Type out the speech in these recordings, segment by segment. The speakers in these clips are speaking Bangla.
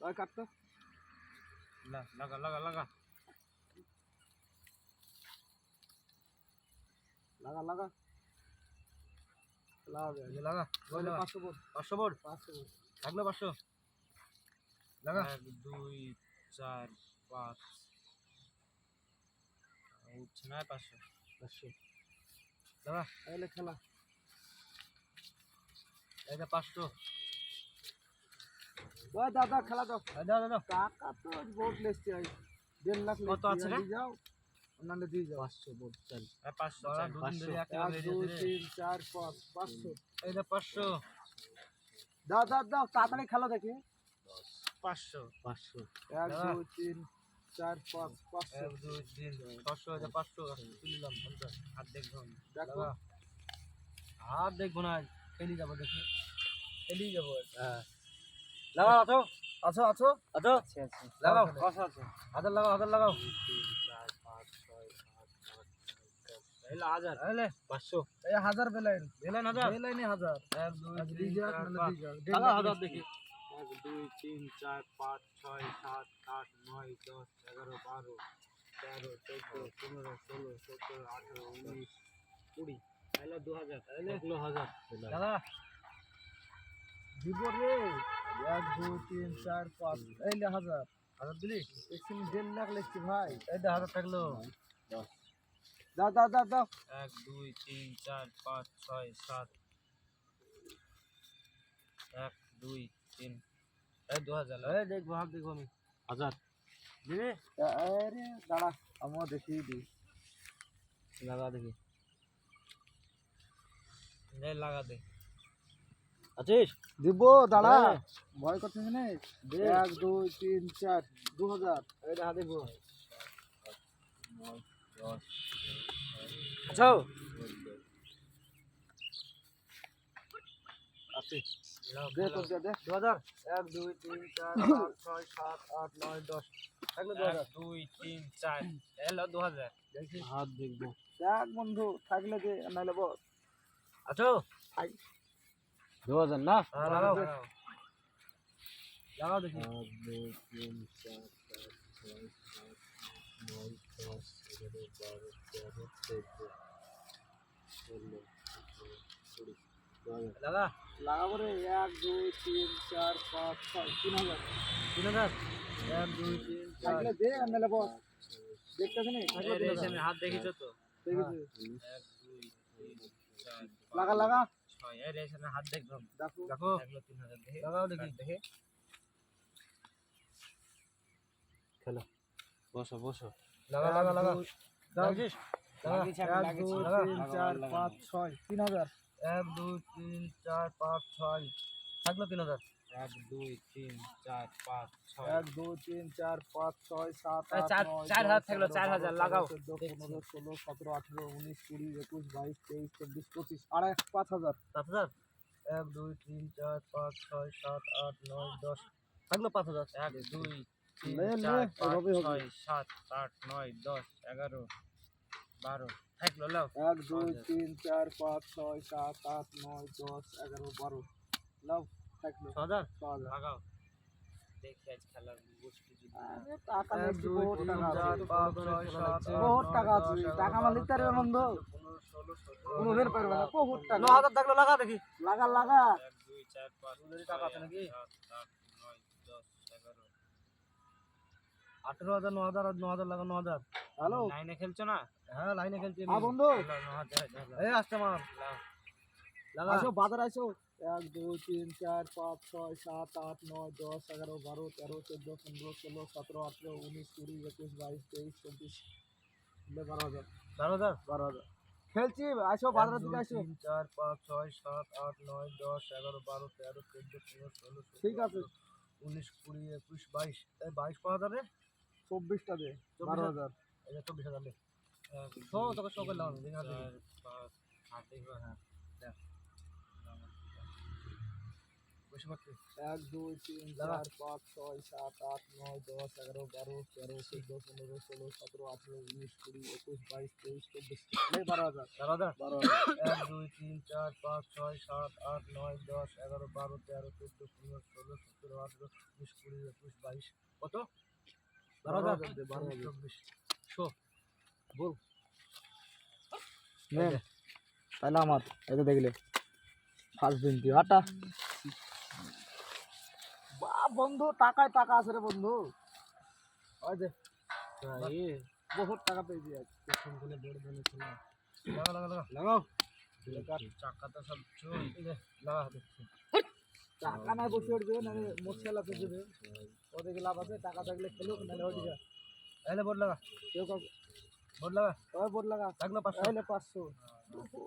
ওই কাটতো লা লাগা লাগা লাগা। লাগা লাগা। লাগা লাগা পাঁচশো বোর্ড। পাঁচশো বোর্ড? পাঁচশো লাগল পাঁচশো। লাগা। এক দুই চার পাঁচ। উঠছে না পাঁচশো। পাঁচশো। লাগা। তাহলে খেলা। যে পাঁচশো। ওই দাদা খেলা দাও। দাও দাও টাকা তো বোর্ড লেসছে দেড় লাখ কত আছে রে? দিয়ে যাও অন্যান্য দিয়ে যাও। পাঁচশো বোর্ড চাল পাঁচশো এক দুই। তিন চার পাঁচ পাঁচশো। এই পাঁচশো। দাও দাও দাও তাড়াতাড়ি খেলা দেখি। পাঁচশো। পাঁচশো। এক দুই তিন চার পাঁচ পাঁচশো। এক দুই তিন ছশো পাঁচশো তুললাম পঞ্চাশ। হাত দেখব দেখো। হাত দেখব না খেলি যাব দেখি। খেলি যাব। হ্যাঁ। লাগাও আছো? আছো আছো? আছো? আচ্ছা আচ্ছা লাগাও। আচ্ছা আচ্ছা হাজার লাগাও হাজার লাগাও। হাজার। হাজার বেলাইন। হাজার? বেলাইনে হাজার। এক দুই। লাগাও দেড় হাজার দেখি। এক দুই তিন চার পাঁচ ছয় সাত আট নয় দশ এগারো বারো তেরো চোদ্দ পনেরো ষোলো সতেরো আঠেরো উনিশ কুড়ি। তাহলে দু হাজার। তাহলে হাজার। দাদা দিব রে। এক দুই তিন চার পাঁচ। এই লে হাজার। হাজার দিলি? এখানে দেড় লাখ লিখছি ভাই। এই হাজার থাকল দাও দাও দাও দাও। এক দুই তিন চার পাঁচ ছয় সাত। এক দুই তিন। এই দু হাজার এই দেখব হাত দেখব আমি। হাজার। দিবি আরে দাঁড়া আমিও দেখিয়ে দিই লাগা দেখি। লাগা দে। আছিস দিব দাঁড়া। হ্যাঁ। ভয় করছিস না? দে। এক দুই তিন চার দু হাজার। এই দেখা দেখব। আচ্ছা। দে তো দে দে। দু হাজার। এক দুই তিন চার পাঁচ ছয় সাত আট নয় দশ। দু দুই তিন চার। এলো দু হাজার। দেখি। হাত দেখব। দেখ বন্ধু থাকলে দে নাহলে বল। আছো দু হাজার না? হ্যাঁ, লাগাও দেখি তিন চার পাঁচ ছয় সাত নয় দশ এগারো বারো তেরো চোদ্দ ষোলো সতেরো কুড়ি লাগা লাগাবো রে এক দুই তিন চার পাঁচ ছয় তিন হাজার। তিন হাজার? এক দুই তিন থাকলে দে দেখতেছি নি? হাত দেখিছো তো। দেখেছি। এক দুই তিন চার লাগা লাগা। ছয় এই রে, এখানে হাত দেখব দেখো। দেখো। এগুলো তিন হাজার দেখি। লাগাও দেখি। দেখি। খেলো। বসো বসো। লাগা লাগা লাগা। দাও। দেখছিস এক দুই তিন চার পাঁচ ছয় তিন হাজার এক দুই তিন চার পাঁচ ছয়। থাকল তিন হাজার এক দুই তিন চার পাঁচ ছয়। এক দুই তিন চার পাঁচ ছয় সাত চার- চার হাজার থাকল, চার হাজার, লাগাও। চোদ্দ। পনেরো ষোলো সতেরো আঠেরো উনিশ কুড়ি একুশ বাইশ তেইশ চব্বিশ পঁচিশ আর এক পাঁচ হাজার। পাঁচ হাজার? এক দুই তিন চার পাঁচ ছয় সাত আট নয় দশ। থাকল পাঁচ হাজার। এক দুই তিন চার পাঁচ ছয় সাত আট নয় দশ এগারো বারো। থাকল লাও। এক দুই তিন চার পাঁচ ছয় সাত আট নয় দশ এগারো বারো। লাভ থাকল হাজার লাগাও। দেখি আজ খেলার গোষ্ঠী যদি টাকা এক বহুত টাকা আছে। পাঁচ ছয় সাত আট বহুত টাকা আছে। টাকা না বারো, নিতে পারবে বন্ধু। পনেরো ষোলো সতেরো কোনো বের পারবে না বহুত টাকা। ন হাজার থাকল লাগা দেখি। লাগা লাগা। টাকা আছে নাকি? হাজার ন হাজার আর ন হাজার লাগা ন হাজার। হ্যালো? লাইনে খেলছো না? হ্যাঁ লাইনে খেলছি বন্ধু। এই আসতে মার আসো বাজার আসো। এক দুই তিন চার পাঁচ ছয় সাত আট নয় দশ এগারো বারো তেরো চোদ্দ পনেরো ষোলো সতেরো আঠেরো উনিশ কুড়ি একুশ বাইশ তেইশ চব্বিশ বারো হাজার। বারো হাজার? বারো হাজার। খেলছি আসো বাজারের দিকে আসো। তিন চার পাঁচ ছয় সাত আট নয় দশ এগারো বারো তেরো চোদ্দ পনেরো ষোলো ঠিক আছে। উনিশ কুড়ি একুশ বাইশ। এই বাইশ পাওয়া যাবে চব্বিশটা দে চব্বিশ বারো হাজার। যে চব্বিশ হাজার শো তোকে শো করলাম দেখি হ্যাঁ দেখ। এক দুই তিন। চার পাঁচ ছয় সাত আট নয় দশ এগারো বারো তেরো চোদ্দ পনেরো ষোলো সতেরো আঠেরো উনিশ কুড়ি একুশ বাইশ তেইশ চব্বিশ বারো হাজার তেরো হাজার বারো এক দুই তিন চার পাঁচ ছয় সাত আট নয় দশ এগারো বারো তেরো চোদ্দ পনেরো ষোলো সতেরো আঠেরো উনিশ কুড়ি একুশ বাইশ কত বারো বারো হাজার বারো। চব্বিশ শো বল তাহলে আমার এটা দেখলে, ফার্স্ট দিন তুই, হাটা বন্ধু টাকায় টাকা আছে রে বন্ধু। ওই যে বহুত টাকা পেয়েছি দিনে বড় দিনে ছিল লাগা লাগা লাগা লাগাও চাকাটা সব চল লাগা দেখছি টাকা নাই বসে উঠবে নাহলে মোটসালা পেয়ে যাবে ওদিকে লাভ আছে টাকা থাকলে খেলুক নাহলে ওদিকে এলে বোর্ড লাগা। কেউ কাউকে বোর্ড লাগা? ওই বোর্ড লাগা। থাকল পাঁচশো। তাহলে পাঁচশো।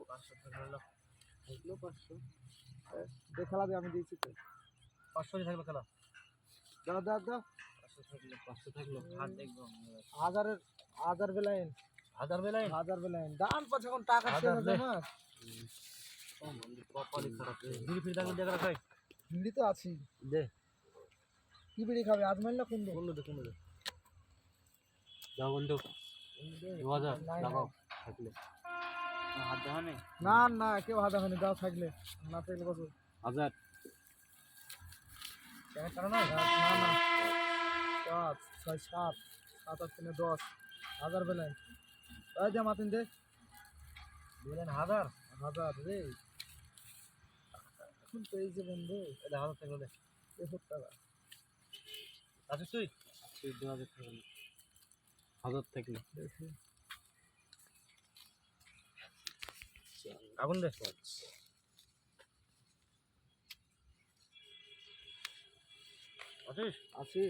পাঁচশো থাকল পাঁচশো। যে আমি দিয়েছি তো। পাঁচশো থাকল খেলা? দাও দাও দাও। পাঁচশো থাকল পাঁচশো থাকল দেখব হাজারের হাজার বেলাইন হাজার বেলায় হাজার বেলাইন দান পাঁচ এখন টাকা শেষ হাজার হয়ে না। বিড়ি ফিরি থাকলে দেখা তো আছি। দে। কি বিড়ি খাবে? আজমাইল না কোনদিন কোন দে কোন দে। যাও বন্ধু দু হাজার নাই, লাগাও থাকলে। হাত দেখা নেই না না কেউ হাতে হয়নি দাও থাকলে। না থাকলে বসো। হাজার। কেন না? না না পাঁচ ছয় সাত সাত আট তিনে দশ হাজার বেলাইন ওই যে মাতিন দে। বলেন হাজার হাজার রে। এখন পেয়েছে বন্ধু এটা হাজার থাকল দে। এসব টাকা। আছিস তুই? তুই দু হাজার থাকল হাজার থাকলে আগুন দে। আছিস? আছে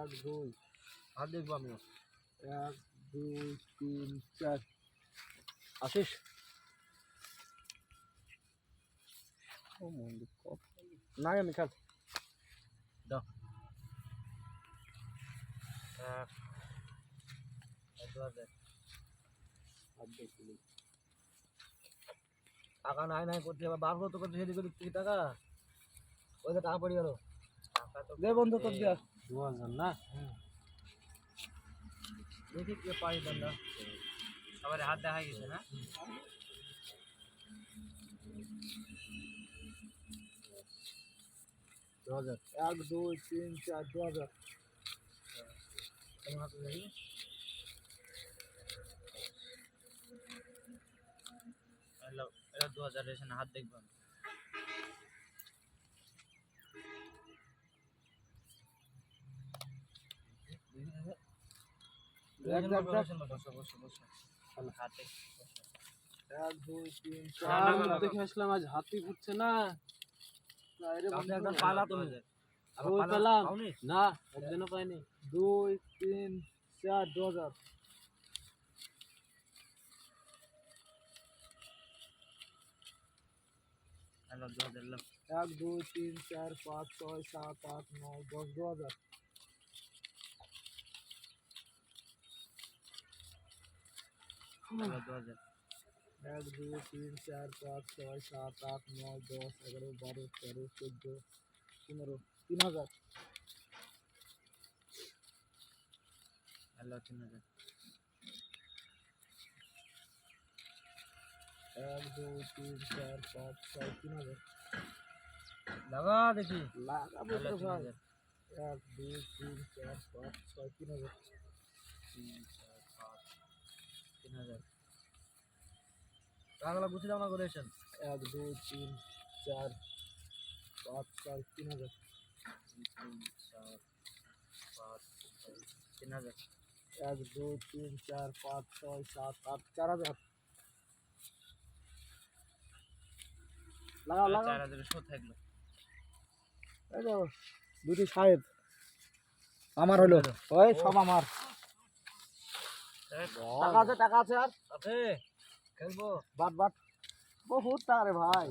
এক দুই। হাত দেখব আমিও। এক দুই তিন চার। আছিস? ও মন্দির না আমি খেল। দাও। এক। টাকা নাই নাই করতে বার করতে করতে সেদিকে দিক থেকে টাকা। ওই যে টাকা পড়ে গেল। তো দে বন্ধু তোর দিয়া দু। হাজার না? দেখি কে পাই বন্ধা। সবার হাত দেখা গেছে না? দু হাজার এক দুই তিন চার দু হাজার দু হাজার হাত দেখব দেখে আসলাম আজ হাতি ঘুরছে না। আরে কাউকে বন্ধু, একদম পালা তুমি আবার ওই পালা পেলাম। না একদিনও পাইনি। দুই তিন চার দু হাজার। এলো দু হাজার এলো এক দুই তিন চার পাঁচ ছয় সাত আট নয় দশ দু হাজার। এলো দু হাজার এক দুই তিন চার পাঁচ ছয় সাত আট নয় দশ এগারো বারো তেরো চোদ্দ পনেরো তিন হাজার এলো তিন হাজার এক দুই তিন চার পাঁচ ছয় তিন হাজার লাগা দেখি লাগাবো এলো তো তিন ভাই হাজার এক দুই তিন চার পাঁচ ছয় তিন হাজার তিন চার পাঁচ তিন হাজার গুছিয়ে দাও না করে এসেন এক দুই তিন চার পাঁচ ছয় তিন হাজার। তিন চার পাঁচ ছয় তিন হাজার। এক দুই তিন চার পাঁচ ছয় সাত আট চার হাজার। চার হাজারের শো থাকল। এই দুটি সাহেব। আমার হলো। ওই সব আমার। টাকা আছে টাকা আছে আর? আছে। খেলব বাট বাট বহুত টাকা রে ভাই